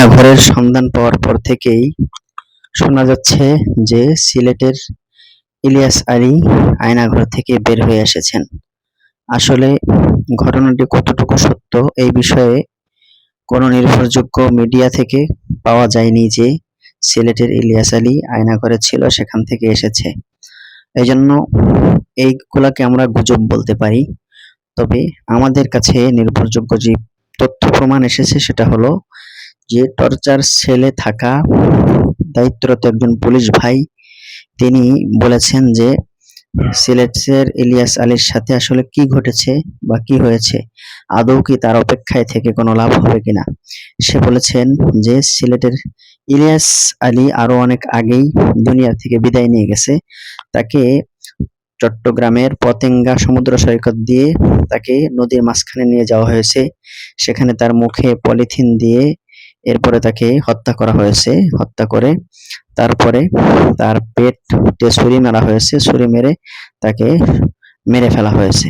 আয়নাঘরের সন্ধান পাওয়ার পর থেকেই শোনা যাচ্ছে যে সিলেটের ইলিয়াস আলী আয়নাঘর থেকে বের হয়ে এসেছেন। আসলে ঘটনাটি কতটুকু সত্য এই বিষয়ে কোনো নির্ভরযোগ্য মিডিয়া থেকে পাওয়া যায়নি যে সিলেটের ইলিয়াস আলী আয়নাঘরে ছিল, সেখান থেকে এসেছে। এই জন্য এইগুলাকে আমরা গুজব বলতে পারি। তবে আমাদের কাছে নির্ভরযোগ্য যে তথ্য প্রমাণ এসেছে, সেটা হলো যে টর্চার সেলে থাকা দায়িত্বরত একজন পুলিশ ভাই, তিনি বলেছেন যে সিলেটের ইলিয়াস আলীর সাথে আসলে কি ঘটেছে বা কি হয়েছে, আদৌ কি তার অপেক্ষায় থেকে কোনো লাভ হবে কিনা? সে বলেছেন যে সিলেটের ইলিয়াস আলী আরও অনেক আগেই দুনিয়া থেকে বিদায় নিয়ে গেছে। তাকে চট্টগ্রামের পতেঙ্গা সমুদ্র সৈকত দিয়ে তাকে নদীর মাঝখানে নিয়ে যাওয়া হয়েছে। সেখানে তার মুখে পলিথিন দিয়ে এরপরে তাকে হত্যা করা হয়েছে, হত্যা করে তারপরে তার পেট ছুরি মারা হয়েছে, ছুরি মেরে তাকে মেরে ফেলা হয়েছে।